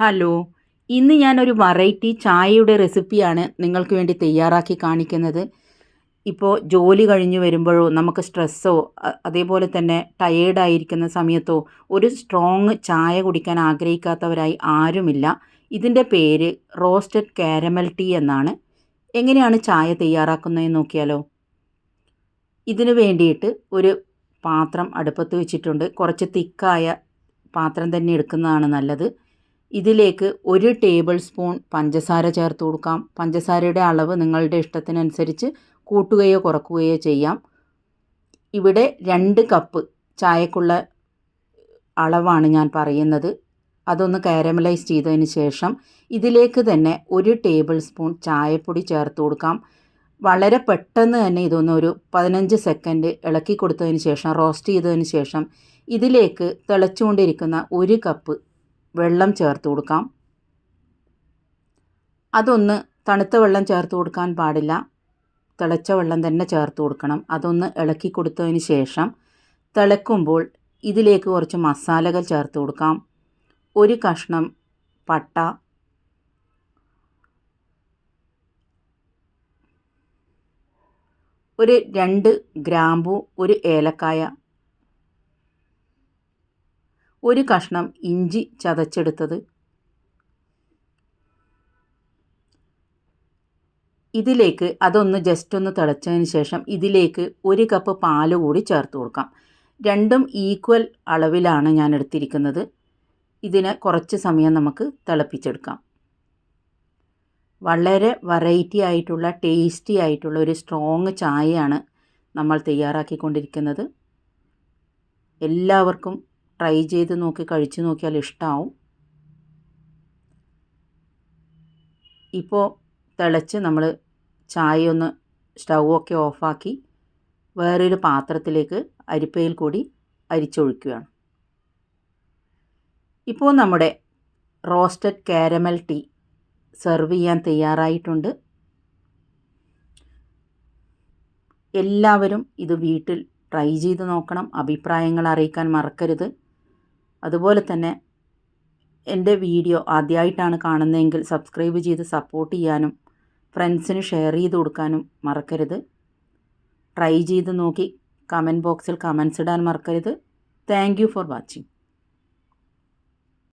Hello ഇന്ന് ഞാനൊരു variety ചായയുടെ റെസിപ്പിയാണ് നിങ്ങൾക്ക് വേണ്ടി തയ്യാറാക്കി കാണിക്കുന്നത്. ഇപ്പോൾ ജോലി കഴിഞ്ഞു വരുമ്പോഴോ നമുക്ക് സ്ട്രെസ്സോ അതേപോലെ തന്നെ ടയേർഡായിരിക്കുന്ന സമയത്തോ ഒരു സ്ട്രോങ് ചായ കുടിക്കാൻ ആഗ്രഹിക്കാത്തവരായി ആരുമില്ല. ഇതിന്റെ പേര് റോസ്റ്റഡ് കാരമൽ ടീ എന്നാണ്. എങ്ങനെയാണ് ചായ തയ്യാറാക്കുന്നതെന്ന് നോക്കിയാലോ? ഇതിനു വേണ്ടിയിട്ട് ഒരു പാത്രം അടുപ്പത്ത് വെച്ചിട്ടുണ്ട്. കുറച്ച് തിക്കായ പാത്രം തന്നെ എടുക്കുന്നതാണ് നല്ലത്. ഇതിലേക്ക് ഒരു ടേബിൾ സ്പൂൺ പഞ്ചസാര ചേർത്ത് കൊടുക്കാം. പഞ്ചസാരയുടെ അളവ് നിങ്ങളുടെ ഇഷ്ടത്തിനനുസരിച്ച് കൂട്ടുകയോ കുറക്കുകയോ ചെയ്യാം. ഇവിടെ രണ്ട് കപ്പ് ചായക്കുള്ള അളവാണ് ഞാൻ പറയുന്നത്. അതൊന്ന് കാരമലൈസ് ചെയ്തതിന് ശേഷം ഇതിലേക്ക് തന്നെ ഒരു ടേബിൾ സ്പൂൺ ചായപ്പൊടി ചേർത്ത് കൊടുക്കാം. വളരെ പെട്ടെന്ന് തന്നെ ഇതൊന്ന് ഒരു പതിനഞ്ച് സെക്കൻഡ് ഇളക്കി കൊടുത്തതിന് ശേഷം റോസ്റ്റ് ചെയ്തതിന് ശേഷം ഇതിലേക്ക് തിളച്ചുകൊണ്ടിരിക്കുന്ന ഒരു കപ്പ് വെള്ളം ചേർത്ത് കൊടുക്കാം. അതൊന്ന് തണുത്ത വെള്ളം ചേർത്ത് കൊടുക്കാൻ പാടില്ല. തിളച്ച വെള്ളം തന്നെ ചേർത്ത് കൊടുക്കണം. അതൊന്ന് ഇളക്കി കൊടുത്തതിന് ശേഷം തിളക്കുമ്പോൾ ഇതിലേക്ക് കുറച്ച് മസാലകൾ ചേർത്ത് കൊടുക്കാം. ഒരു കഷ്ണം പട്ട. ഒരു രണ്ട് ഗ്രാമ്പു ഒരു ഏലക്കായ ഒരു കഷ്ണം ഇഞ്ചി ചതച്ചെടുത്തത്. ഇതിലേക്ക് അതൊന്ന് ജസ്റ്റ് ഒന്ന് തിളച്ചതിന് ശേഷം ഇതിലേക്ക് ഒരു കപ്പ് പാൽ കൂടി ചേർത്ത് കൊടുക്കാം. രണ്ടും ഈക്വൽ അളവിലാണ് ഞാൻ എടുത്തിരിക്കുന്നത്. ഇതിനെ കുറച്ച് സമയം നമുക്ക് തിളപ്പിച്ചെടുക്കാം. വളരെ വെറൈറ്റി ആയിട്ടുള്ള ടേസ്റ്റി ആയിട്ടുള്ള ഒരു സ്ട്രോങ് ചായയാണ് നമ്മൾ തയ്യാറാക്കിക്കൊണ്ടിരിക്കുന്നത്. എല്ലാവർക്കും ട്രൈ ചെയ്ത് നോക്കി കഴിച്ച് നോക്കിയാൽ ഇഷ്ടമാവും ഇപ്പോൾ തിളച്ച് നമ്മൾ ചായ ഒന്ന് സ്റ്റൗവൊക്കെ ഓഫാക്കി വേറൊരു പാത്രത്തിലേക്ക് അരിപ്പയിൽ കൂടി അരിച്ചൊഴിക്കുകയാണ്. ഇപ്പോൾ നമ്മുടെ റോസ്റ്റഡ് കാരമൽ ടീ സെർവ് ചെയ്യാൻ തയ്യാറായിട്ടുണ്ട്. എല്ലാവരും ഇത് വീട്ടിൽ ട്രൈ ചെയ്ത് നോക്കണം. അഭിപ്രായങ്ങൾ അറിയിക്കാൻ മറക്കരുത്. അതുപോലെ തന്നെ എന്റെ വീഡിയോ ആദ്യമായിട്ടാണ് കാണുന്നതെങ്കിൽ സബ്സ്ക്രൈബ് ചെയ്ത് സപ്പോർട്ട് ചെയ്യാനും ഫ്രണ്ട്സിന് ഷെയർ ചെയ്ത് കൊടുക്കാനും മറക്കരുത്. ട്രൈ ചെയ്ത് നോക്കി കമന്റ് ബോക്സിൽ കമൻസ് ഇടാൻ മറക്കരുത്. Thank for watching